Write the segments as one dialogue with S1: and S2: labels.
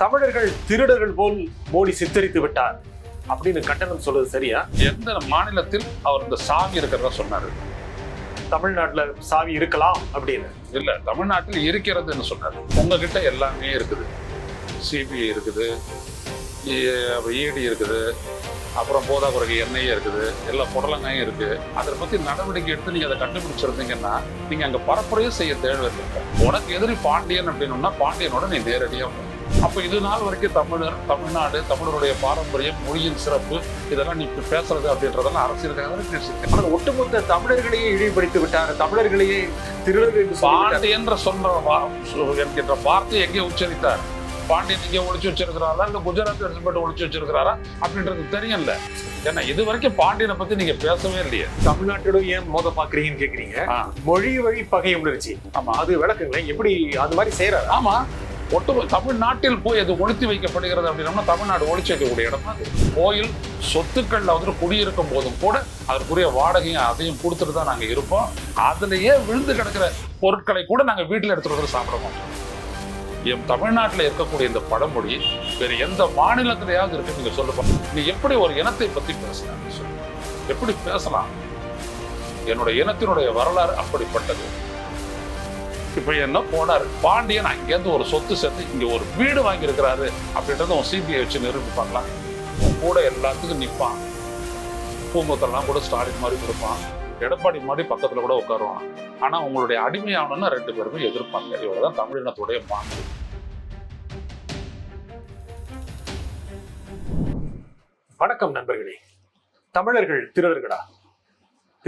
S1: தமிழர்கள் திருடர்கள் போல் மோடி சித்தரித்து விட்டார். அப்படின்னு கண்டனம் சொல்றது சரியா?
S2: எந்த மாநிலத்தில் அவர் இந்த சாவி இருக்கிறதா சொன்னாரு?
S1: தமிழ்நாட்டுல சாவி இருக்கலாம் அப்படின்னு.
S2: இல்ல தமிழ்நாட்டில் இருக்கிறதுன்னு சொன்னாரு. உங்ககிட்ட எல்லாமே இருக்குது. சிபிஐ இருக்குது. இடி இருக்குது. அப்புறம் போதாக்குறைக்கு எண்ணெயே இருக்குது. எல்லா புடலங்காயும் இருக்கு. அதை பத்தி நடவடிக்கை எடுத்து நீங்க அதை கண்டுபிடிச்சிருந்தீங்கன்னா நீங்க அங்க பரப்புரையே செய்ய தேவையில்லை. உனக்கு எதிரி பாண்டியன் அப்படின்னோம்னா பாண்டியனோட நீ நேரடியா போ. அப்ப இது நாள் வரைக்கும் தமிழர் தமிழ்நாடு தமிழருடைய பாரம்பரியம் மொழியின் சிறப்பு இதெல்லாம் நீ பேசுறது அப்படின்றதெல்லாம் அரசியலுக்காக பேசியிருக்கேன்.
S1: ஆனால் ஒட்டுமொத்த தமிழர்களையே இழிவுபடுத்தி விட்டார் தமிழர்களையே திருடர்கள் என்று சொல்லிவிட்டார்.
S2: பாண்டியன்ற சொல்ற வா- சொ- என்கின்ற வார்த்தை எங்கே உச்சரித்தார்? பாண்டியன் இங்கே ஒளிச்சு வச்சிருக்கிறாரா? இல்ல குஜராத் எடுத்துப்பட்டு ஒளிச்சு வச்சிருக்கிறாரா? அப்படின்றது தெரியல ஏன்னா இது வரைக்கும் பாண்டியனை பத்தி நீங்க பேசவே இல்லையே.
S1: தமிழ்நாட்டோட ஏன் மோத பாக்குறீங்கன்னு கேக்குறீங்க? மொழி வழி பகை உணர்ச்சி.
S2: ஆமா.
S1: அது விளக்குங்களேன் எப்படி அது மாதிரி செய்யறாரு
S2: ஆமா. ஒட்டு தமிழ்நாட்டில் போய் அது ஒழித்து வைக்கப்படுகிறது அப்படின்னா தமிழ்நாடு ஒழிச்சு வைக்கக்கூடிய இடம் அது கோயில் சொத்துக்களில் வந்து குடியிருக்கும் போதும் கூட அதற்குரிய வாடகையும் அதையும் கொடுத்துட்டு தான் நாங்கள் இருப்போம். அதுலேயே விழுந்து கிடக்கிற பொருட்களை கூட நாங்கள் வீட்டில் எடுத்துகிட்டு வந்து சாப்பிடுவோம் என் தமிழ்நாட்டில் இருக்கக்கூடிய இந்த பழமொழி வேறு எந்த மாநிலத்திலேயாவது இருக்கு நீங்கள் சொல்லுங்க நீ எப்படி ஒரு இனத்தை பற்றி பேசலாம் எப்படி பேசலாம்? என்னோட இனத்தினுடைய வரலாறு அப்படிப்பட்டது. இப்ப என்ன போனார்? பாண்டியன் அங்கேருந்து ஒரு சொத்து சேர்த்து இங்க ஒரு வீடு வாங்கியிருக்கிறாரு அப்படின்றத உன் சிபிஐ வச்சு நிரூபிப்பாங்களாம் உன் கூட எல்லாத்துக்கும் நிற்பான் பூங்கொத்தெல்லாம் கூட ஸ்டாலின் மாதிரி கொடுப்பான். எடப்பாடி மாதிரி பக்கத்துல கூட உட்காருவான். ஆனா உங்களுடைய அடிமையானன்னு ரெண்டு பேருமே எதிர்ப்பாங்க. இவ்வளோதான் தமிழினத்துடைய பாங்கு
S1: வணக்கம் நண்பர்களே. தமிழர்கள் திருடர்களா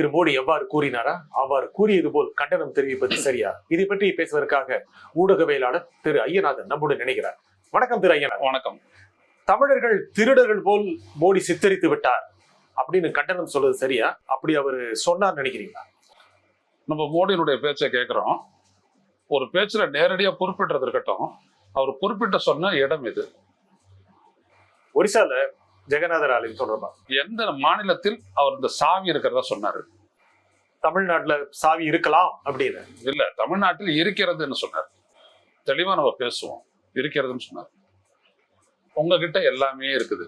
S1: திரு மோடி எவ்வாறு கூறினாரா? அவ்வாறு கூறியது போல் கண்டனம் தெரிவிப்பது சரியா? இதை பற்றி பேசுவதற்காக ஊடகவியலாளர் திரு ஐயநாதன் நம்முடன் நினைக்கிறார் வணக்கம் திரு ஐயநாதன்.
S2: வணக்கம்.
S1: தமிழர்கள் திருடர்கள் போல் மோடி சித்தரித்து விட்டார் அப்படின்னு கண்டனம் சொல்றது சரியா? அப்படி அவர் சொன்னார் நினைக்கிறீங்களா?
S2: நம்ம மோடியினுடைய பேச்சை கேட்கிறோம் ஒரு பேச்சுல நேரடியா குறிப்பிட்டது இருக்கட்டும். அவர் குறிப்பிட்ட சொன்ன இடம் இது.
S1: ஒரிசால ஜெகநாதர் ஆலயம் தொடர்பா
S2: எந்த மாநிலத்தில் அவர் இந்த சாவி இருக்கிறதா சொன்னாரு?
S1: தமிழ்நாட்டுல சாவி இருக்கலாம் அப்படின்னு.
S2: இல்ல தமிழ்நாட்டில் இருக்கிறதுன்னு சொன்னார். தெளிவா நம்ம பேசுவோம். இருக்கிறதுன்னு சொன்னார். உங்ககிட்ட எல்லாமே இருக்குது.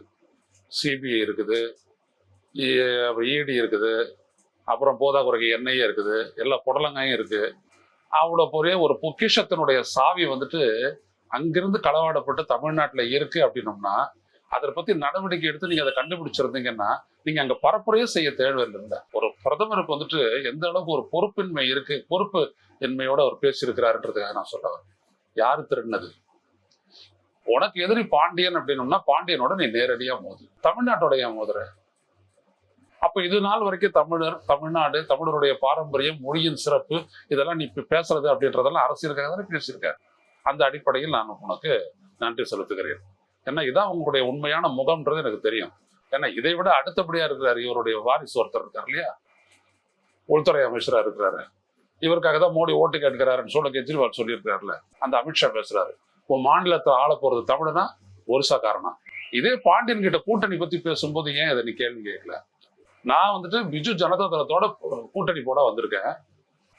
S2: சிபிஐ இருக்குது. இடி இருக்குது. அப்புறம் போதாக்குறைக்கு எண்ணெயே இருக்குது. எல்லா புடலங்காயும் இருக்கு. அவ்வளோ பெரிய ஒரு பொக்கிஷத்தினுடைய சாவி வந்துட்டு அங்கிருந்து களவாடப்பட்டு தமிழ்நாட்டில் இருக்கு அப்படின்னோம்னா அதை பத்தி நடவடிக்கை எடுத்து நீங்க அதை கண்டுபிடிச்சிருந்தீங்கன்னா நீங்க அங்க பரப்புரையே செய்ய தேவையில்லை ஒரு பிரதமருக்கு வந்துட்டு எந்த அளவுக்கு ஒரு பொறுப்பின்மை இருக்கு பொறுப்பு இன்மையோட அவர் பேசியிருக்கிறாருன்றதுக்காக நான் சொல்ல வரேன் யாரு திருடினது? உனக்கு எதிரி பாண்டியன் அப்படின்னோம்னா பாண்டியனோட நீ நேரடியா மோது. தமிழ்நாட்டோட ஏன் மோதுற? அப்ப இது நாள் வரைக்கும் தமிழர் தமிழ்நாடு தமிழருடைய பாரம்பரியம் மொழியின் சிறப்பு இதெல்லாம் நீ இப்ப பேசுறது அப்படின்றதெல்லாம் அரசியலுக்காக தானே பேசியிருக்க. அந்த அடிப்படையில் நான் உனக்கு நன்றி செலுத்துகிறேன். ஏன்னா இதான் உங்களுடைய உண்மையான முகம்ன்றது எனக்கு தெரியும். ஏன்னா இதை விட அடுத்தபடியா இருக்கிறார் இவருடைய வாரிசு ஒருத்தர் இருக்கார் இல்லையா? உள்துறை அமைச்சரா இருக்கிறாரு. இவருக்காக தான் மோடி ஓட்டு கேட்கிறாருன்னு சொல்ல கெஜ்ரிவால் சொல்லியிருக்காருல்ல அந்த அமித்ஷா பேசுறாரு. உன் மாநிலத்தை ஆள போறது தமிழனா ஒரிசாக்காரனா இதே பாண்டியன் கிட்ட கூட்டணி பத்தி பேசும்போது ஏன் இதை நீ கேள்வி கேட்கல? நான் வந்துட்டு பிஜு ஜனதா தளத்தோட கூட்டணி போட வந்திருக்கேன்.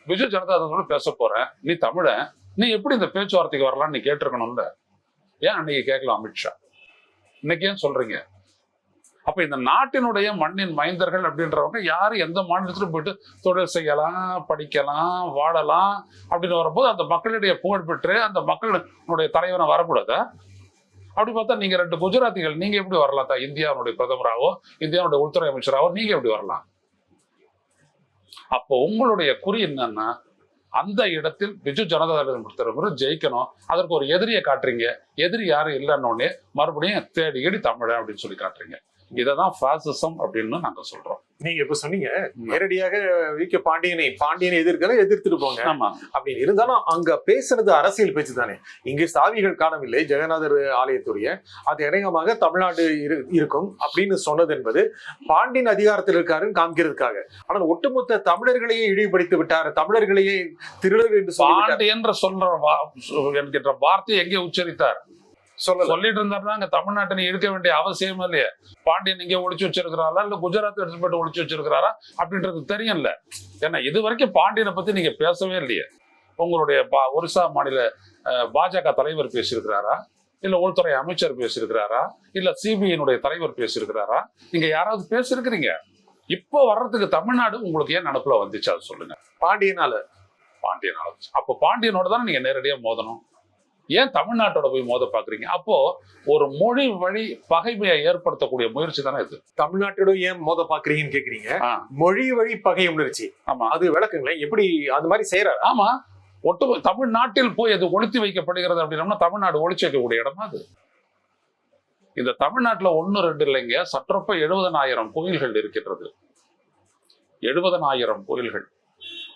S2: பிஜு ஜனதா தளத்தோட பேச போறேன். நீ தமிழன். நீ எப்படி இந்த பேச்சுவார்த்தைக்கு வரலாம்னு நீ கேட்டிருக்கணும்ல? ஏன் அன்னைக்கு கேட்கலாம் அமித்ஷா இன்னைக்கு ஏன் சொல்றீங்க? அப்ப இந்த நாட்டினுடைய மண்ணின் மைந்தர்கள் அப்படின்றவங்க யாரு? எந்த மாநிலத்திலும் போயிட்டு தொழில் செய்யலாம் படிக்கலாம் வாழலாம் அப்படின்னு வரும்போது அந்த மக்களுடைய புகழ் பெற்று அந்த மக்களுடைய தலைவனை வரக்கூடாதா? அப்படி பார்த்தா நீங்க ரெண்டு குஜராத்திகள் நீங்க எப்படி வரலாம் தான் இந்தியாவுடைய பிரதமராகவோ இந்தியாவுடைய உள்துறை அமைச்சராகவோ நீங்க எப்படி வரலாம்? அப்போ உங்களுடைய குறி என்னன்னா அந்த இடத்தில் பிஜு ஜனதா தளம் ஜெயிக்கணும். அதற்கு ஒரு எதிரியை காட்டுறீங்க. எதிரி யாரும் இல்லைன்னொடனே மறுபடியும் தேடி ஏடி தமிழன் அப்படின்னு சொல்லி காட்டுறீங்க. இதை தான் ஃபாசிசம் அப்படின்னு நாங்க சொல்றோம்.
S1: நீங்க இப்ப சொன்னீங்க நேரடியாக வி. கே. பாண்டியனை பாண்டியனை எதிர்க்கல எதிர்த்துட்டு போங்க.
S2: ஆமா.
S1: அப்படின்னு இருந்தாலும் அங்க பேசுறது அரசியல் பேச்சு தானே. இங்கு சாவிகள் காணவில்லை ஜெகநாதர் ஆலயத்துடைய. அது இணையமாக தமிழ்நாடு இரு- இருக்கும் அப்படின்னு சொன்னது என்பது பாண்டியன் அதிகாரத்தில் இருக்காருன்னு காமிக்கிறதுக்காக. ஆனால் ஒட்டுமொத்த தமிழர்களையே இழிவுபடுத்தி விட்டார் தமிழர்களையே திருடர் என்று சொல்லி
S2: பாண்டியன்ற சொல்ற என்கின்ற வார்த்தையை எங்கே உச்சரித்தார்? சொல்லிட்டு இருந்தாருன்னா அங்க தமிழ்நாட்டை நீ இருக்க வேண்டிய அவசியம் இல்லையே. பாண்டியன் இங்கே ஒளிச்சு வச்சிருக்கிறாரா? இல்ல குஜராத் எடுத்துட்டு ஒளிச்சு வச்சிருக்கிறாரா? அப்படின்றது தெரியல. ஏன்னா இது வரைக்கும் பாண்டியனை பத்தி நீங்க பேசவே இல்லையே. உங்களுடைய பா- ஒரிசா மாநில பாஜக தலைவர் பேசியிருக்கிறாரா? இல்ல உள்துறை அமைச்சர் பேசியிருக்கிறாரா? இல்ல சிபிஐனுடைய தலைவர் பேசியிருக்கிறாரா? நீங்க யாராவது பேசியிருக்கிறீங்க? இப்போ வர்றதுக்கு தமிழ்நாடு உங்களுக்கு ஏன் நினப்புல வந்துச்சு? அது சொல்லுங்க.
S1: பாண்டியனால.
S2: பாண்டியனால. அப்போ பாண்டியனோட தானே நீங்க நேரடியா மோதணும்? ஏன் தமிழ்நாட்டோட போய் மோத பாக்குறீங்க? அப்போ ஒரு மொழி வழி பகைமையை ஏற்படுத்தக்கூடிய முயற்சி தானே இது.
S1: தமிழ்நாட்டோட ஏன் மோத பாக்குறீங்கன்னு கேக்குறீங்க. மொழி வழி பகை உணர்ச்சி.
S2: ஆமா.
S1: அது விளக்குங்களேன் எப்படி அது மாதிரி செய்யறாரு
S2: ஆமா. ஒட்டு தமிழ்நாட்டில் போய் அது ஒழித்து வைக்கப்படுகிறது அப்படின்னா தமிழ்நாடு ஒழிச்சு வைக்கக்கூடிய இடமா அது? இந்த தமிழ்நாட்டுல ஒண்ணு ரெண்டு இல்லைங்க. சற்றொப்ப எழுபதனாயிரம் கோயில்கள் இருக்கின்றது. எழுபதனாயிரம் கோயில்கள்.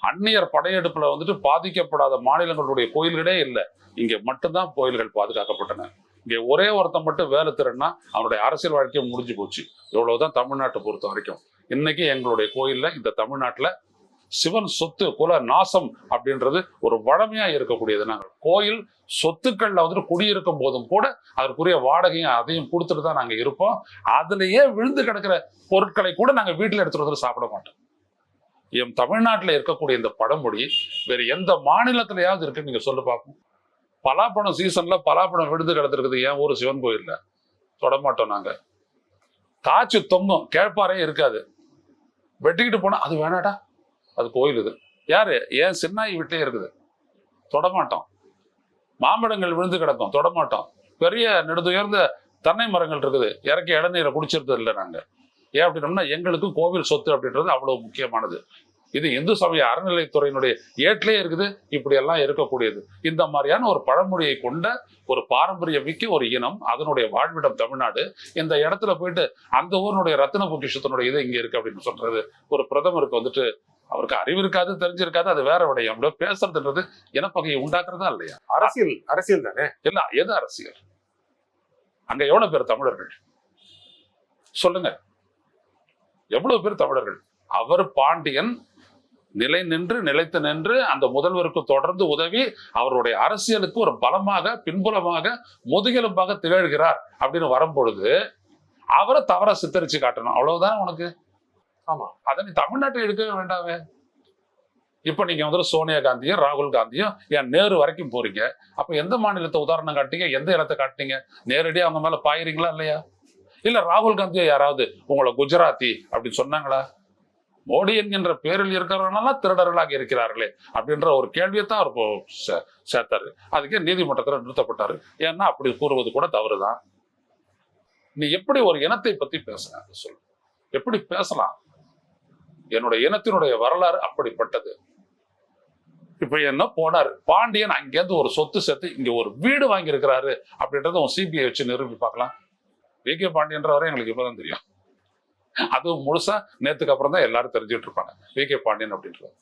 S2: அந்நியர் படையெடுப்புல வந்துட்டு பாதிக்கப்படாத மாநிலங்களுடைய கோயில்களே இல்லை. இங்க மட்டும்தான் கோயில்கள் பாதுகாக்கப்பட்டன. இங்கே ஒரே ஒருத்தன் மட்டும் வேலை திறன்னா அவனுடைய அரசியல் வாழ்க்கையை முடிஞ்சு போச்சு. இவ்வளவுதான் தமிழ்நாட்டை பொறுத்த வரைக்கும். இன்னைக்கு எங்களுடைய கோயில்ல இந்த தமிழ்நாட்டுல சிவன் சொத்து குல நாசம் அப்படின்றது ஒரு வழமையா இருக்கக்கூடியது. நாங்கள் கோயில் சொத்துக்கள்ல வந்துட்டு குடியிருக்கும் போதும் கூட அதற்குரிய வாடகையும் அதையும் கொடுத்துட்டு தான் நாங்க இருப்போம். அதுலயே விழுந்து கிடக்கிற பொருட்களை கூட நாங்க வீட்டுல எடுத்துட்டு வந்து சாப்பிட மாட்டோம். எம் தமிழ்நாட்டில் இருக்கக்கூடிய இந்த பழமொழி வேற எந்த மாநிலத்திலையாவது இருக்கு நீங்க சொல்லு பார்ப்போம் பலாப்பழம் சீசன்ல பலாப்பழம் விழுந்து கிடந்திருக்குது. ஏன் ஊர் சிவன் கோயில்ல? தொடமாட்டோம் நாங்க. காய்ச்சி தொங்கும். கேழ்ப்பாரே இருக்காது. வெட்டிக்கிட்டு போனா அது வேணாடா. அது கோயில் இது. யாரு? ஏன் சின்னாய் விட்டே இருக்குது. தொடமாட்டோம் மாம்பழங்கள் விழுந்து கிடக்கும். தொடமாட்டோம் பெரிய நெடுதுயர்ந்த தென்னை மரங்கள் இருக்குது. இறக்கி இளநீரை குடிச்சிருந்தது இல்லை நாங்கள் ஏன் அப்படின்னோம்னா எங்களுக்கு கோவில் சொத்து அப்படின்றது அவ்வளவு முக்கியமானது. இது இந்து சமய அறநிலைத்துறையினுடைய ஏட்டிலே இருக்குது இப்படி எல்லாம் இருக்கக்கூடியது. இந்த மாதிரியான ஒரு பழமொழியை கொண்ட ஒரு பாரம்பரிய மிக்க ஒரு இனம் அதனுடைய வாழ்விடம் தமிழ்நாடு. இந்த இடத்துல போயிட்டு அந்த ஊரினுடைய ரத்தின பொக்கிஷத்தினுடைய இது இங்க இருக்கு அப்படின்னு சொல்றது. ஒரு பிரதமருக்கு வந்துட்டு அவருக்கு அறிவு இருக்காது தெரிஞ்சிருக்காது அது வேற விடயம். அப்படியே பேசுறதுன்றது இனப்பகையை உண்டாக்குறதா இல்லையா?
S1: அரசியல் அரசியல் தானே?
S2: இல்ல எது அரசியல்? அங்க எவ்வளவு பேர் தமிழர்கள்? சொல்லுங்க. எவ்வளவு பேர் தமிழர்கள்? அவர் பாண்டியன் நிலை நின்று நிலைத்து நின்று அந்த முதல்வருக்கு தொடர்ந்து உதவி அவருடைய அரசியலுக்கு ஒரு பலமாக பின்புலமாக முதுகெலும்பாக திகழ்கிறார் அப்படின்னு வரும்பொழுது அவரை தவற சித்தரிச்சு காட்டணும். அவ்வளவுதான் உனக்கு?
S1: ஆமா.
S2: அதை நீ தமிழ்நாட்டை எடுக்கவே வேண்டாமே. இப்ப நீங்க வந்து சோனியா காந்தியும் ராகுல் காந்தியும் ஏன் நேரு வரைக்கும் போறீங்க? அப்ப எந்த மாநிலத்தை உதாரணம் காட்டீங்க? எந்த இடத்தை காட்டுனீங்க? நேரடியா அவங்க மேல பாயிறீங்களா இல்லையா? இல்ல ராகுல் காந்தியோ யாராவது உங்களை குஜராத்தி அப்படின்னு சொன்னாங்களா? மோடி என்கின்ற பேரில் இருக்கிறவங்கலாம் திருடர்களாக இருக்கிறார்களே அப்படின்ற ஒரு கேள்வியை தான் அவர் சே- சேர்த்தாரு. அதுக்கே நீதிமன்றத்தில் நிறுத்தப்பட்டாரு. ஏன்னா அப்படி கூறுவது கூட தவறுதான். நீ எப்படி ஒரு இனத்தை பத்தி பேசுற அதை சொல்லு. எப்படி பேசலாம்? என்னுடைய இனத்தினுடைய வரலாறு அப்படிப்பட்டது. இப்ப என்ன போனாரு? பாண்டியன் அங்கேருந்து ஒரு சொத்து சேர்த்து இங்க ஒரு வீடு வாங்கி இருக்கிறாரு அப்படின்றத உன் சிபிஐ வச்சு நிரூபி பார்க்கலாம் வி. கே. பாண்டியன்றவரை எங்களுக்கு இப்பதான் தெரியும். அதுவும் முழுசா நேத்துக்கு அப்புறம் தான் எல்லாரும் தெரிஞ்சுட்டு இருப்பாங்க வி. கே. பாண்டியன் அப்படின்றது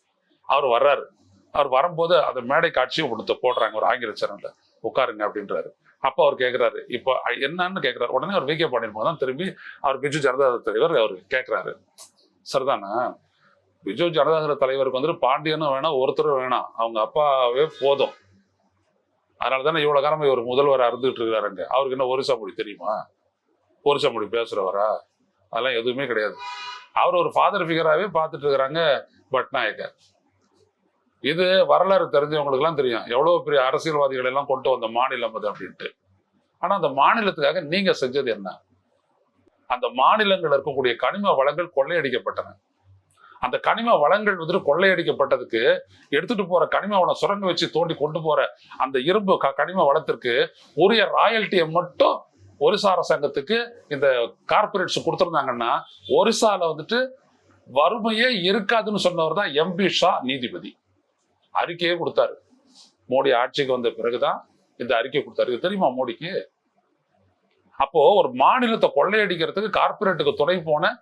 S2: அவர் வர்றாரு. அவர் வரும்போது அந்த மேடை காட்சியும் கொடுத்து போடுறாங்க ஒரு ஆங்கில சேனல்ல. உட்காருங்க அப்படின்றாரு. அப்போ அவர் கேட்கிறாரு இப்போ என்னன்னு கேட்கிறாரு உடனே அவர் வி. கே. பாண்டியன் போது திரும்பி அவர் பிஜு ஜனதாதள தலைவர் அவர் கேட்கிறாரு சரிதானா? பிஜு ஜனதாதள தலைவருக்கு வந்துட்டு பாண்டியனும் வேணாம் ஒருத்தரும் வேணாம் அவங்க அப்பாவே போதும். அதனால தானே இவ்வளவு காலமா இவர் முதல்வர் இருந்துகிட்டு இருக்காருங்க. அவருக்கு என்ன ஒரிசா மொழி தெரியுமா? ஒரிசா மொழி பேசுறவரா? அதெல்லாம் எதுவுமே கிடையாது. அவர் ஒரு ஃபாதர் ஃபிகராகவே பார்த்துட்டு இருக்கிறாங்க பட்நாயக்கர். இது வரலாறு தெரிஞ்சவங்களுக்குலாம் தெரியும். எவ்வளோ பெரிய அரசியல்வாதிகளை எல்லாம் கொண்டு வந்த மாநிலம் அது அப்படின்ட்டு. ஆனால் அந்த மாநிலத்துக்காக நீங்கள் செஞ்சது என்ன? அந்த மாநிலங்கள் இருக்கக்கூடிய கனிம வளங்கள் கொள்ளையடிக்கப்பட்டன. அந்த கனிம வளங்கள் வந்துட்டு கொள்ளையடிக்கப்பட்டதுக்கு எடுத்துட்டு போற கனிம வளம் சுரங்க வச்சு தோண்டி கொண்டு போற அந்த இரும்பு க- கனிம வளத்திற்கு உரிய ராயல்ட்டியை மட்டும் ஒரிசா அரசாங்கத்துக்கு இந்த கார்பரேட்ஸ் கொடுத்துருந்தாங்கன்னா ஒரிசால வந்துட்டு வறுமையே இருக்காதுன்னு சொன்னவர் தான் எம்பி ஷா நீதிபதி. அறிக்கையே கொடுத்தாரு. மோடி ஆட்சிக்கு வந்த பிறகுதான் இந்த அறிக்கை கொடுத்தாரு. இது தெரியுமா மோடிக்கு? அப்போ ஒரு மாநிலத்தை கொள்ளையடிக்கிறதுக்கு கார்பரேட்டுக்கு துணை போன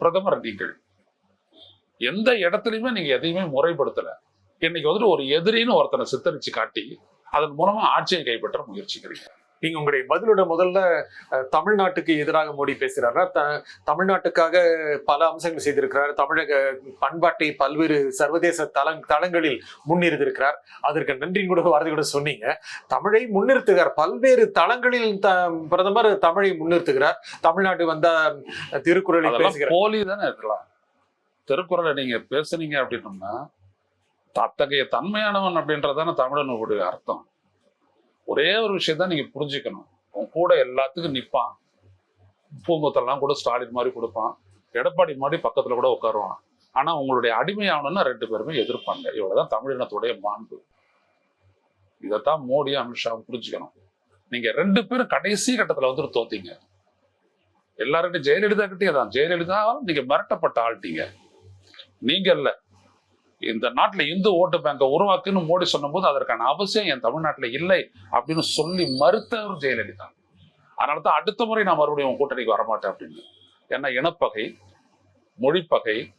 S2: பிரதமர் நீங்கள். எந்த இடத்துலையுமே நீங்க எதையுமே முறைப்படுத்தல. இன்னைக்கு வந்துட்டு ஒரு எதிரின்னு ஒருத்தனை சித்தரிச்சு காட்டி அதன் மூலமா ஆட்சியை கைப்பற்ற முயற்சிக்கிறீங்க.
S1: நீங்க உங்களுடைய பதிலோட முதல்ல தமிழ்நாட்டுக்கு எதிராக மோடி பேசுறாரா. த- தமிழ்நாட்டுக்காக பல அம்சங்கள் செய்திருக்கிறார். தமிழக பண்பாட்டை பல்வேறு சர்வதேச தளங் தளங்களில் முன்னிறுத்திருக்கிறார். அதற்கு நன்றி கூட வார்த்தை கூட சொன்னீங்க. தமிழை முன்னிறுத்துகிறார். பல்வேறு தளங்களில் த பிரதமர் தமிழை முன்னிறுத்துகிறார். தமிழ்நாடு வந்த திருக்குறளை பேசுகிறார்.
S2: போலி தானே இருக்கலாம் திருக்குறளை நீங்க பேசுனீங்க அப்படின்னோம்னா அத்தகைய தன்மையானவன் அப்படின்றதான தமிழனுடைய அர்த்தம். ஒரே ஒரு விஷயம் தான் நீங்க புரிஞ்சுக்கணும். உன் கூட எல்லாத்துக்கும் நிற்பான் பூங்கொத்தெல்லாம் கூட ஸ்டாலின் மாதிரி கொடுப்பான். எடப்பாடி மாதிரி பக்கத்துல கூட உட்காருவான். ஆனா உங்களுடைய அடிமையானன்னா ரெண்டு பேருமே எதிர்ப்பாங்க. இவ்வளவுதான் தமிழினத்துடைய மாண்பு. இதைத்தான் மோடியும் அமித்ஷாவும் புரிஞ்சுக்கணும். நீங்க ரெண்டு பேரும் கடைசி கட்டத்துல வந்துட்டு தோத்தீங்க. எல்லார்கிட்டையும் ஜெயலலிதா கிட்டே தான் ஜெயலலிதா நீங்க மிரட்டப்பட்ட ஆள்ட்டீங்க. நீங்க இல்லை. இந்த நாட்டில் இந்து ஓட்டு பேங்கை உருவாக்குன்னு மோடி சொன்னபோது அதற்கான அவசியம் என் தமிழ்நாட்டில் இல்லை அப்படின்னு சொல்லி மறுத்தவர் ஜெயலலிதா. அதனால தான் அடுத்த முறை நான் மறுபடியும் உன் கூட்டணிக்கு வரமாட்டேன் அப்படின்னு. ஏன்னா இனப்பகை மொழிப்பகை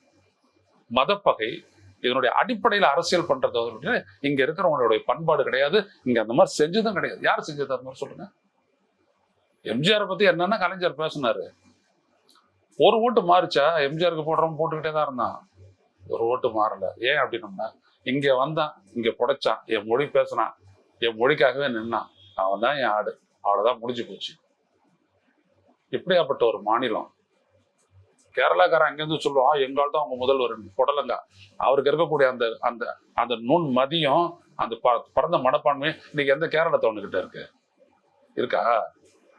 S2: மதப்பகை இதனுடைய அடிப்படையில் அரசியல் பண்றது வந்து இங்க இருக்கிறவங்களுடைய பண்பாடு கிடையாது. இங்க அந்த மாதிரி செஞ்சதும் கிடையாது. யார் செஞ்சது அந்த மாதிரி சொல்லுங்க. எம்ஜிஆரை பத்தி என்னன்னா கலைஞர் பேசினாரு? ஒரு ஓட்டு மாறிச்சா? எம்ஜிஆருக்கு போடுறவன் போட்டுக்கிட்டே தான் இருந்தான். ஒரு ஓட்டு மாறல. ஏன் அப்படின்னம்னா இங்க வந்தான் இங்க புடைச்சான் என் மொழி பேசினான் என் மொழிக்காகவே நின்னான். அவன் தான் என் ஆடு. அவ்வளவுதான் முடிஞ்சு போச்சு. இப்படியாப்பட்ட ஒரு மாநிலம். கேரளாக்காரன் அங்கேருந்து சொல்லுவான் எங்கால் தான் அவங்க முதல்வர் புடலங்கா. அவருக்கு இருக்கக்கூடிய அந்த அந்த அந்த நுண் மதியம் அந்த ப- பரந்த மனப்பான்மை இன்னைக்கு எந்த கேரளத்தவனுக்கிட்ட இருக்கு? இருக்கா?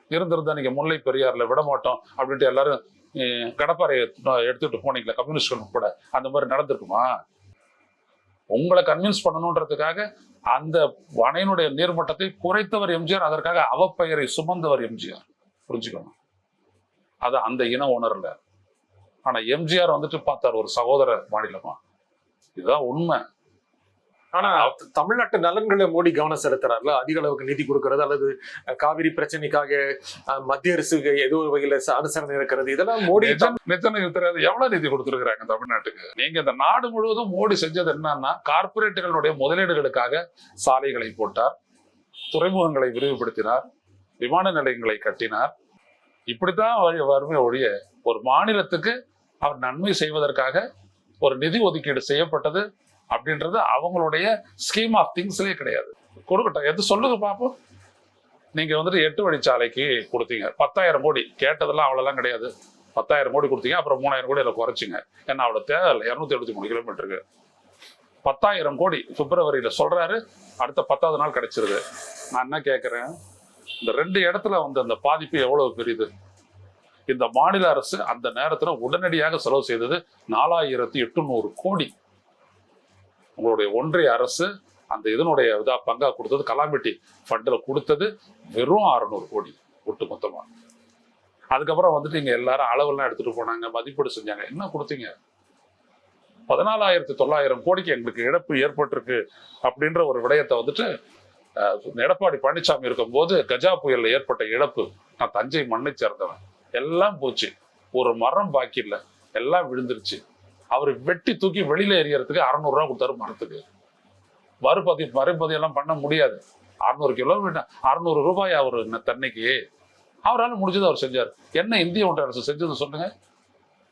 S2: இருந்திருந்தா நீங்க முல்லை பெரியார்ல விட மாட்டோம் அப்படின்ட்டு எல்லாரும் அஹ், கடப்பாறையை எடுத்துகிட்டு போனீங்களா கம்யூனிஸ்ட்கள் உட்பட அந்த மாதிரி நடந்திருக்குமா? உங்களை கன்வின்ஸ் பண்ணணுன்றதுக்காக அந்த வனையினுடைய நீர்மட்டத்தை குறைத்தவர் எம்ஜிஆர் அதற்காக அவப்பெயரை சுமந்தவர் எம்ஜிஆர். புரிஞ்சுக்கணும் அது அந்த இன உணரல ஆனா எம்ஜிஆர் வந்துட்டு பார்த்தார் ஒரு சகோதர மாநிலமா. இதுதான் உண்மை.
S1: ஆனா தமிழ்நாட்டு நலன்களை மோடி கவனம் செலுத்துறாருல? அதிக அளவுக்கு நிதி கொடுக்கறது அல்லது காவிரி பிரச்சனைக்காக மத்திய அரசுக்கு ஏதோ ஒரு வகையில அனுசரணை இருக்கிறது. இதெல்லாம் மோடி
S2: தெரியாது எவ்வளவு நிதி கொடுத்துருக்காங்க தமிழ்நாட்டுக்கு? நீங்க இந்த நாடு முழுவதும் மோடி செஞ்சது என்னன்னா கார்பரேட்டுகளுடைய முதலீடுகளுக்காக சாலைகளை போட்டார் துறைமுகங்களை விரிவுபடுத்தினார் விமான நிலையங்களை கட்டினார். இப்படித்தான் வருமே ஒழிய ஒரு மாநிலத்துக்கு அவர் நன்மை செய்வதற்காக ஒரு நிதி ஒதுக்கீடு செய்யப்பட்டது. அப்படின்றது அவங்களுடைய ஸ்கீம் ஆஃப் திங்ஸ்லேயே கிடையாது. கொடுக்கட்டும். எது சொல்லுங்க பார்ப்போம் நீங்கள் வந்துட்டு எட்டு வழிச்சாலைக்கு கொடுத்தீங்க. பத்தாயிரம் கோடி. கேட்டதெல்லாம் அவ்வளோலாம் கிடையாது. பத்தாயிரம் கோடி கொடுத்தீங்க. அப்புறம் மூணாயிரம் கோடி அதில் குறைச்சிங்க. ஏன்னா அவ்வளோ தேவையில்லை. இரநூத்தி எழுபத்தி மூணு கிலோமீட்டருக்கு பத்தாயிரம் கோடி பிப்ரவரியில் சொல்கிறாரு அடுத்த பத்தாவது நாள் கிடைச்சிருது. நான் என்ன கேட்குறேன் இந்த ரெண்டு இடத்துல வந்து அந்த பாதிப்பு எவ்வளோ பெரியது இந்த மாநில அரசு அந்த நேரத்தில் உடனடியாக செலவு செய்தது நாலாயிரத்தி எட்டுநூறு கோடி. உங்களுடைய ஒன்றிய அரசு அந்த இதனுடைய இதா பங்கா கொடுத்தது கலாமிட்டி ஃபண்டில் கொடுத்தது வெறும் அறுநூறு கோடி ஒட்டு மொத்தமாக அதுக்கப்புறம் வந்துட்டு இங்கே எல்லாரும் அளவெல்லாம் எடுத்துகிட்டு போனாங்க மதிப்பீடு செஞ்சாங்க. என்ன கொடுத்தீங்க? பதினாலாயிரத்தி தொள்ளாயிரம் கோடிக்கு எங்களுக்கு இழப்பு ஏற்பட்டிருக்கு அப்படின்ற ஒரு விடயத்தை வந்துட்டு எடப்பாடி பழனிசாமி இருக்கும்போது கஜா புயலில் ஏற்பட்ட இழப்பு நான் தஞ்சை மண்ணை சேர்ந்தவன். எல்லாம் போச்சு. ஒரு மரம் பாக்கி இல்லை. எல்லாம் விழுந்துருச்சு. அவர் வெட்டி தூக்கி வெளியில எறியறதுக்கு அறநூறுவா கொடுத்தாரு மரத்துக்கு. மறுபதி மறுபதி எல்லாம் பண்ண முடியாது. அறுநூறு கிலோமீட்டர் அறுநூறு ரூபாய் அவர் தன்னைக்கு. அவரால் முடிஞ்சதை அவர் செஞ்சார். என்ன இந்திய ஒன்றிய அரசு செஞ்சது சொல்லுங்க.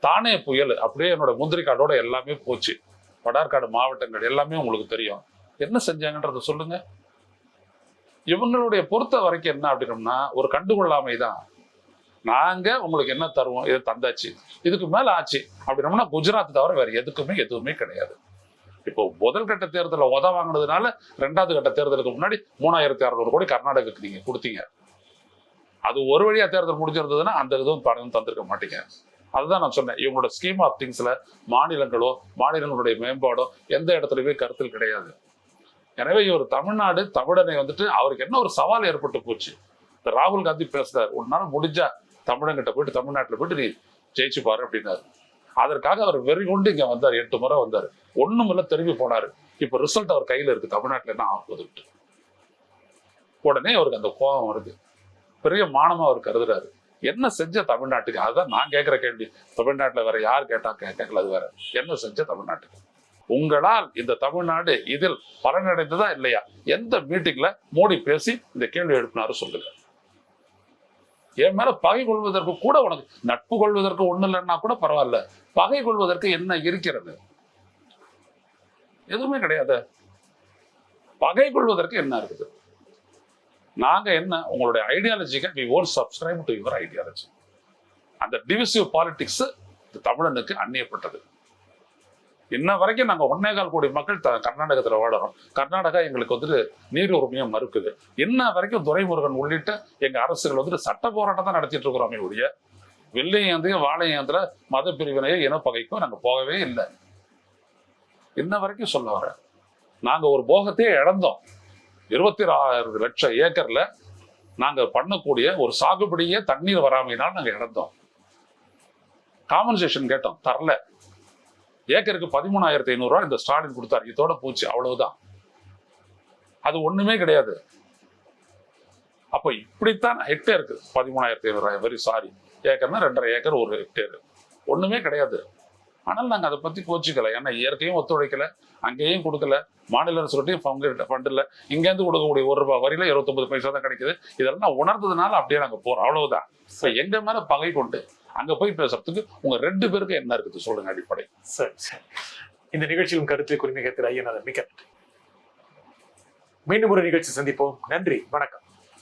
S2: தானே புயல் அப்படியே என்னோட முந்திரி காடோட எல்லாமே போச்சு. வடார்காடு மாவட்டங்கள் எல்லாமே உங்களுக்கு தெரியும். என்ன செஞ்சாங்கன்றத சொல்லுங்க. இவங்களுடைய பொறுத்த வரைக்கும் என்ன அப்படின்னம்னா ஒரு கண்டுகொள்ளாமை தான் நாங்கள் உங்களுக்கு என்ன தருவோம்? இதை தந்தாச்சு. இதுக்கு மேலே ஆச்சு. அப்படின்னம்னா குஜராத் தவிர வேறு எதுக்குமே எதுவுமே கிடையாது. இப்போ முதல் கட்ட தேர்தலில் உத வாங்கினதுனால ரெண்டாவது கட்ட தேர்தலுக்கு முன்னாடி மூணாயிரத்தி அறநூறு கோடி கர்நாடகாக்கு நீங்கள் கொடுத்தீங்க. அது ஒரு வழியாக தேர்தல் முடிஞ்சிருந்ததுன்னா அந்த இதுவும் பணம் தந்திருக்க மாட்டீங்க. அதுதான் நான் சொன்னேன். இவங்களோட ஸ்கீம் ஆஃப் திங்ஸில் மாநிலங்களோ மாநிலங்களுடைய மேம்பாடோ எந்த இடத்துலையுமே கருத்தில் கிடையாது. எனவே இவர் தமிழ்நாடு தமிழனை வந்துட்டு அவருக்கு என்ன ஒரு சவால் ஏற்பட்டு போச்சு? இந்த ராகுல் காந்தி பேசுறாரு. உன்னால முடிஞ்சா தமிழங்கிட்ட போயிட்டு தமிழ்நாட்டுல போயிட்டு நீ ஜெயிச்சு பாரு அப்படின்னாரு. அதற்காக அவர் வெறி கொண்டு இங்க வந்தார் எட்டு முறை வந்தார். ஒண்ணுமில்ல திரும்பி போனாரு. இப்ப ரிசல்ட் அவர் கையில இருக்கு தமிழ்நாட்டுல என்ன ஆகுதுட்டு உடனே அவருக்கு அந்த கோபம் வருது. பெரிய மானமா அவர் கருதுறாரு. என்ன செஞ்ச தமிழ்நாட்டுக்கு? அதுதான் நான் கேட்குற கேள்வி. தமிழ்நாட்டுல வேற யார் கேட்டா கேட்கல அது வேற. என்ன செஞ்ச தமிழ்நாட்டுக்கு? உங்களால் இந்த தமிழ்நாடு இதில் பலனடைந்ததா இல்லையா? எந்த மீட்டிங்ல மோடி பேசி இந்த கேள்வி எழுப்பினாரு சொல்லுங்க. என் மேல பகை கொள்வதற்கு கூட உனக்கு நட்பு கொள்வதற்கு ஒண்ணு இல்லைன்னா கூட பரவாயில்ல. பகை கொள்வதற்கு என்ன இருக்கிறது? எதுவுமே கிடையாது. பகை கொள்வதற்கு என்ன இருக்குது? நாங்க என்ன உங்களுடைய ஐடியாலஜிக்கு we won't subscribe to your ideology அந்த டிவிசிவ் பாலிடிக்ஸ் தமிழனுக்கு அந்நியப்பட்டது. இன்ன வரைக்கும் நாங்க ஒன்னே கால் கோடி மக்கள் த- கர்நாடகத்துல வாழறோம். கர்நாடகா எங்களுக்கு வந்துட்டு நீர் உரிமையை மறுக்குது. இன்ன வரைக்கும் துரைமுருகன் உள்ளிட்ட எங்க அரசுகள் வந்துட்டு சட்ட போராட்டம் தான் நடத்திட்டு இருக்கிறோமே ஒழிய வெள்ளையந்தையும் வாழையந்திர மத பிரிவினையோ இனப்பகைக்கும் நாங்க போகவே இல்லை. இன்ன வரைக்கும் சொல்ல வரேன். நாங்க ஒரு போகத்தையே இழந்தோம். இருபத்தி ஆறு லட்சம் ஏக்கர்ல நாங்க பண்ணக்கூடிய ஒரு சாகுபடியே தண்ணீர் வராமையினால் நாங்க இழந்தோம். காம்பன்சேஷன் கேட்டோம். தரல. ஏக்கருக்கு பதிமூணாயிரத்தி ஐநூறுரூவா இந்த ஸ்டாலின் கொடுத்தாரு. இதோட போச்சு அவ்வளவுதான். அது ஒண்ணுமே கிடையாது. அப்போ இப்படித்தான் ஹெக்டேருக்கு பதிமூணாயிரத்தி ஐநூறுரூவா வெரி சாரி ஏக்கர்னா ரெண்டரை ஏக்கர் ஒரு ஹெக்டேர் ஒண்ணுமே கிடையாது. ஆனால் நாங்க அதை பத்தி கோச்சிக்கல. ஏன்னா இயற்கையும் ஒத்துழைக்கல அங்கேயும் கொடுக்கல மாநில அரசுகிட்டையும் பங்கு ஃபண்ட் இங்கேருந்து கொடுக்கக்கூடிய ஒரு ரூபாய் வரியில் இருபத்தொம்பது பைசா தான் கிடைக்குது. இதெல்லாம் உணர்ந்ததுனால அப்படியே நாங்க போறோம். அவ்வளவுதான். இப்போ எங்க மேலே பகை கொண்டு அங்க போய் பேசுறதுக்கு உங்க ரெண்டு பேருக்கும் என்ன இருக்குது சொல்லுங்க அடிப்படை.
S1: சரி சரி. இந்த நிகழ்ச்சியும் கருத்தில் குறிமிக திரு ஐயனார் மிக்க நன்றி. மீண்டும் ஒரு நிகழ்ச்சி சந்திப்போம். நன்றி வணக்கம்.